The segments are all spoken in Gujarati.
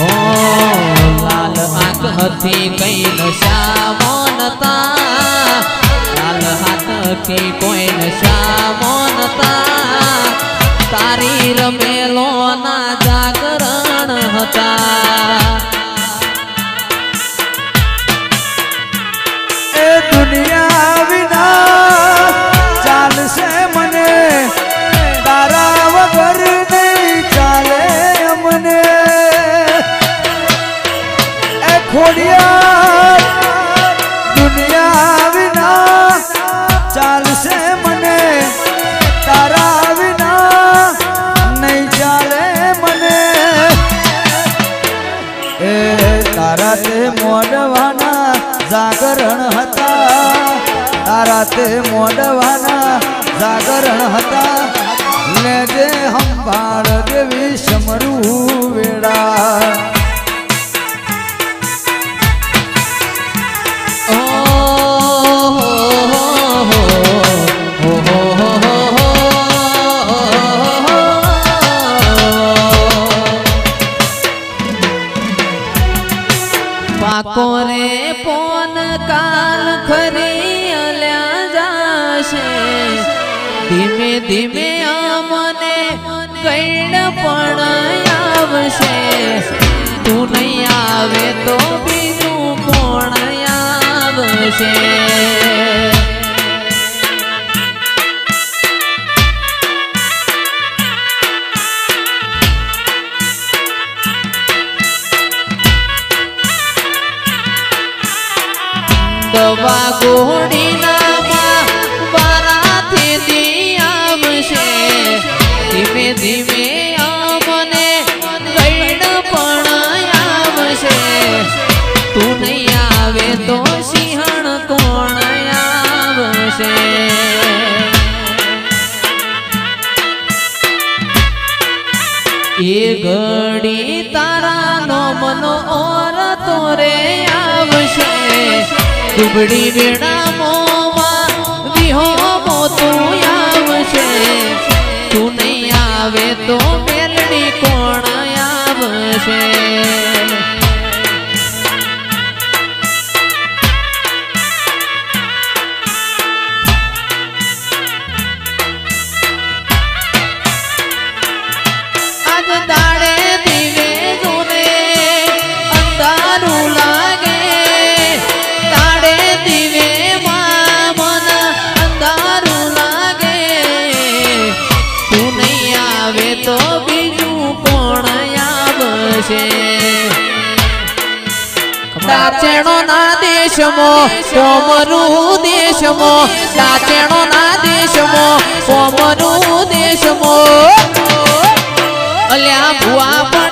હો લાલ હાથ હતી કઈ નશા મોનતા લાલ હતી કોઈ નશા મોનતા તારી રમેલો એ ખોડિયાર દુનિયા વિના ચાલશે મને, તારા વિના નહીં ચાલે મને. એ તારા તે મોડવાના જાગરણ હતા, તારા તે મોડવાના જાગરણ હતા. લેજે હંભાળ દેવી ધીમે મને અમને કઈડ પણ આવશે. તું નહીં આવે તો બીજું કોણ આવશે? એ ઘડી તારા નો મનો ઓર તોરે આવશે. દુબડી વેણા મોમાં આવશે દાચેણો ના દેશમો કોમરું દેશમો દાચેણો ના દેશમો કોમરું દેશમો. અલ્યા ભુવા પડી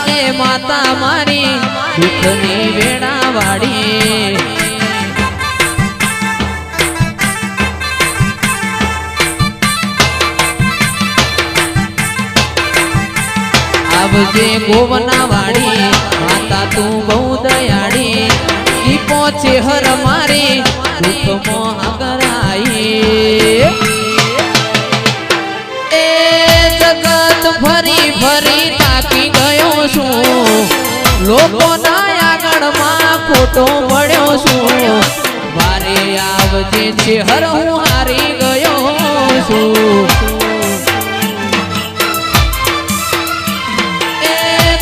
આવજે માતા મારી, દુઃખની વેણા વાળી આવજે ગોવના વાળી માતા તું બહુ દયાળી. દીપો ચેહર મારી, દુઃખમાં આગરાઈ એ લોકોના આગળમાં ખોટો પડ્યો છું. મારે આવજે છે હર હું હારી ગયો છું. એ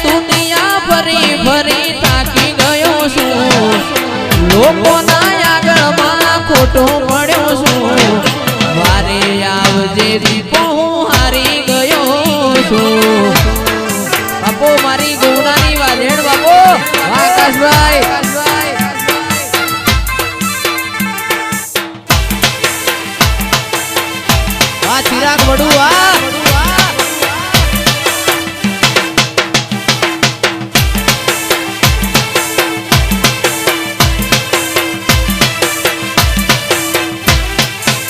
દુનિયા ફરી ફરી ગયો છું. લોકોના આગળમાં ખોટો ચિરાગ વડુ આ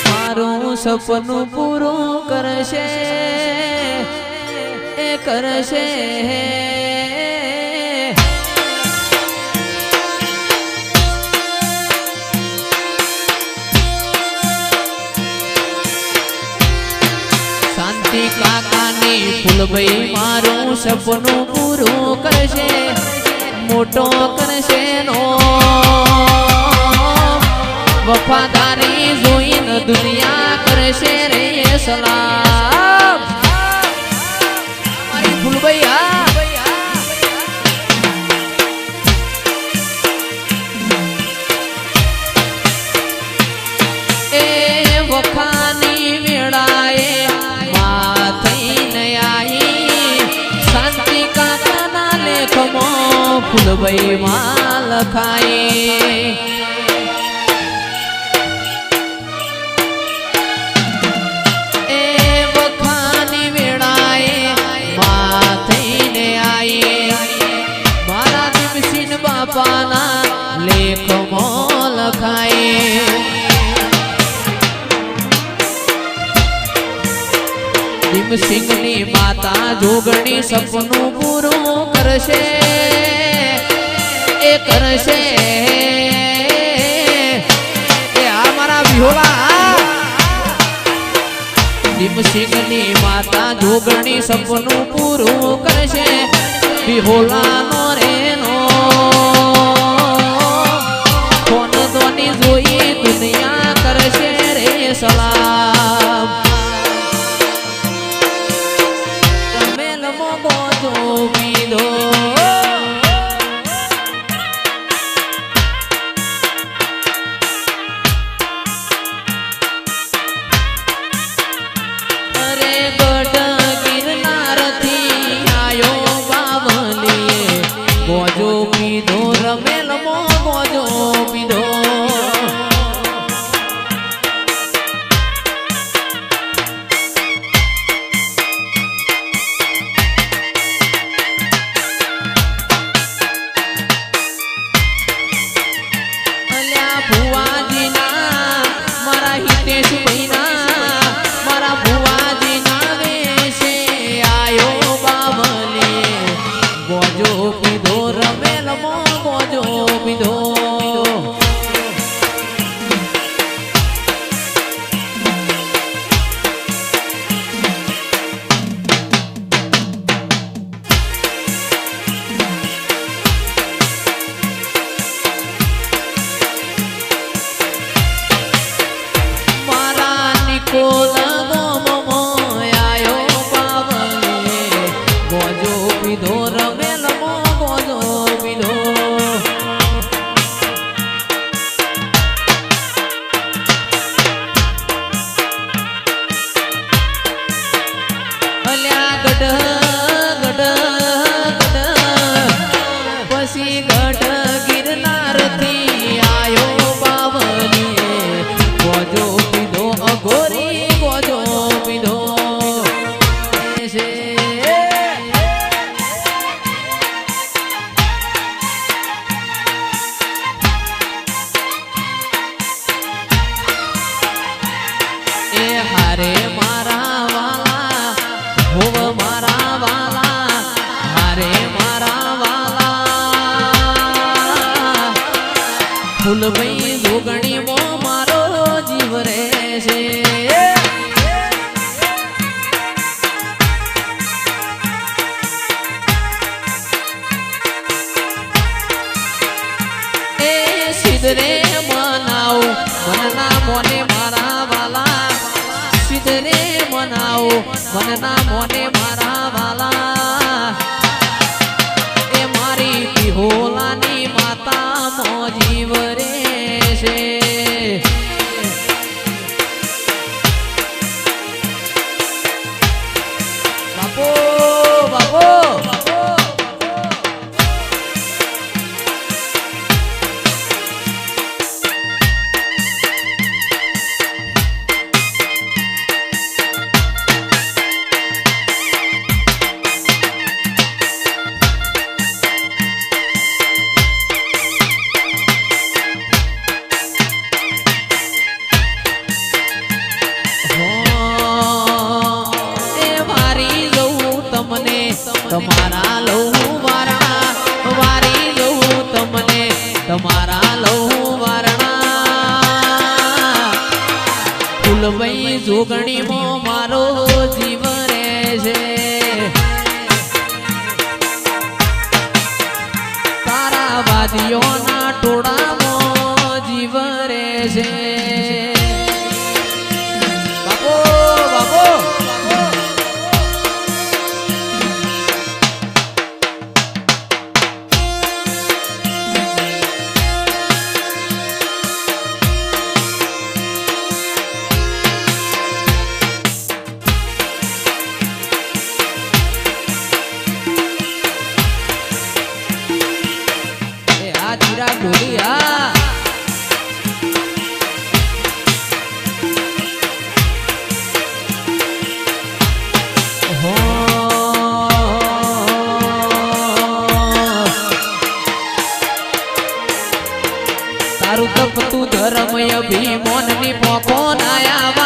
મારું સપનું કાકાની ફૂલભાઈ મારું સપનું પૂરું કરશે, મોટો કરશે નો વફાદારી જોઈને દુનિયા કરશે રે સલામ. ફૂલભાઈ આ લેખમાં ફૂલભાઈ માં લખાય એ વખાની વેળાએ માથઈને આઈ મારા ભીમસિંહ બાપાના લેખમાં લખાય ભીમસિંહની માતા જોગણી સપનું પૂરું કરશે એ કરશે. એ આ મારા વિહોલા ભીમસિંહની માતા જોગણી સપનું પૂરું કરશે. વિહોલાનો રેનો. ફોન દોની જોઈ દુનિયા કરશે રે સલામ મનના મોને મારા વાલા. મારી પિહોલાની માતા મો જીવ રે છે. તમારા લહુ વારણા વારી લહું તમને તમારા લહુ વારણા ફૂલભાઈ જોગણી મારો ધર્મય ભીમોનની પોખો નાયા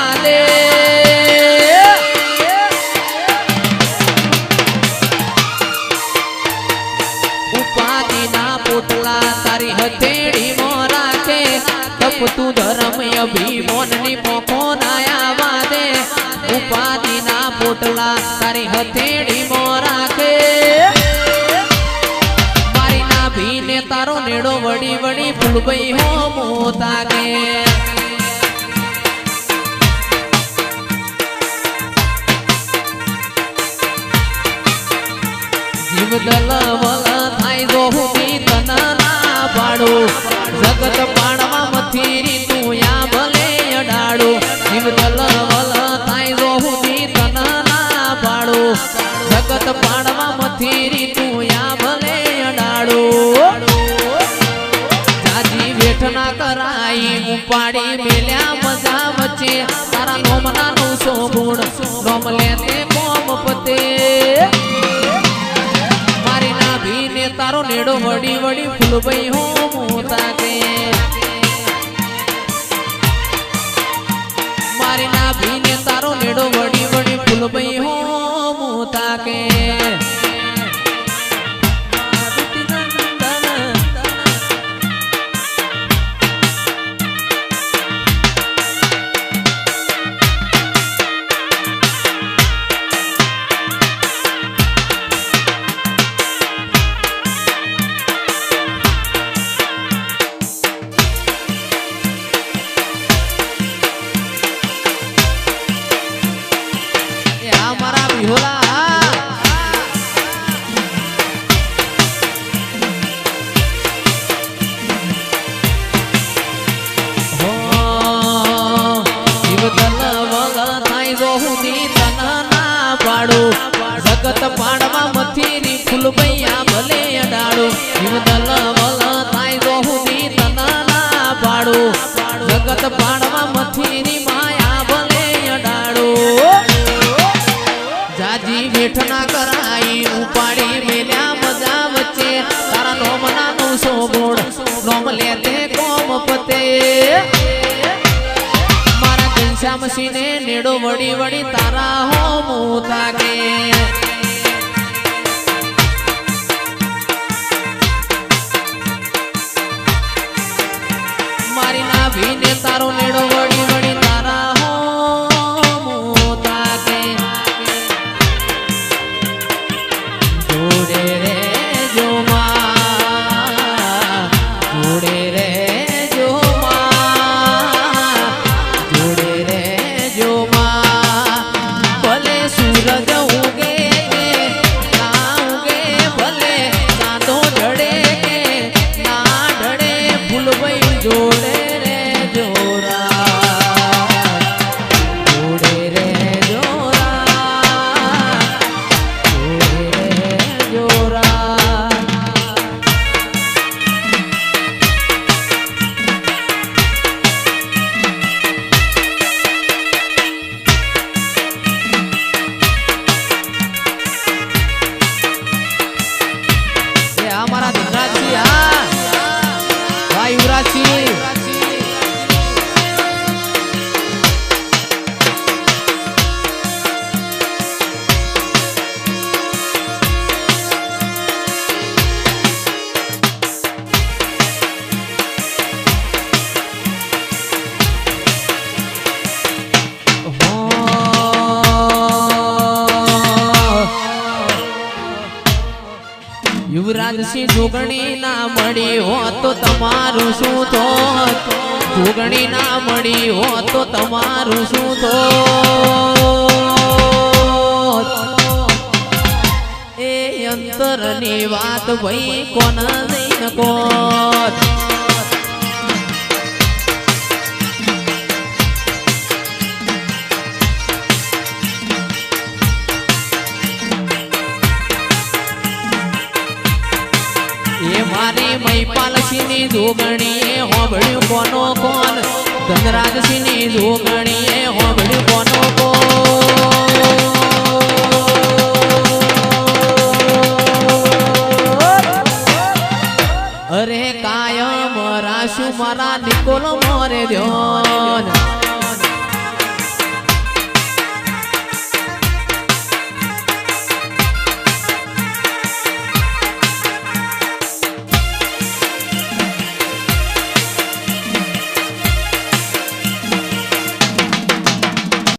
વડી વડી ફૂલભાઈ હો જો હું તન ના પાડું. જગત પાડવા મથીરી તું યા ભલે અડાડો. જીવ દલવલ થાય જો હું તના ના પાડું. જગત પાડવા મથીરી તું કરાઈ ઉપાડી મેલ્યા મજા વચ્ચે. તારા નોમના નું સો ગુણ નોમ લેતે કોમ પતે. મારી ના ભીને તારો નેડો વડી વડી ફૂલભાઈ હો મોતા કે. મારી ના ભીને તારો નેડો વડી વડી ફૂલભાઈ હો મોતા કે. હું તન ના પાડું. જગત પાડવા મથીરી ફૂલ ભલે અડાડું. જીવ તન વલ થાય હું તન ના માયા ભલે અડાડું. જાજી વેઠ ના ઉપાડી મેલ્યા મજા વચ્ચે. તારા નોમ નાનું સો ગુણ નોમ લેતે કોમ પતે. મારા ને નેડો વડી વડી તારા હો મોતા કે તમારું શું તો જોગણી ના મળી હોત તો તમારું શું તો એ અંતરની વાત ભાઈ કોના નહીં કોત મારી મહિપાલસિંહની જોગણીએ હોબળ્યું કોનો કોન ધનરાજસિંહની જોગણીએ હોબળ્યું કોનો કોન અરે કાયમ રાશુ મારા નિકોલ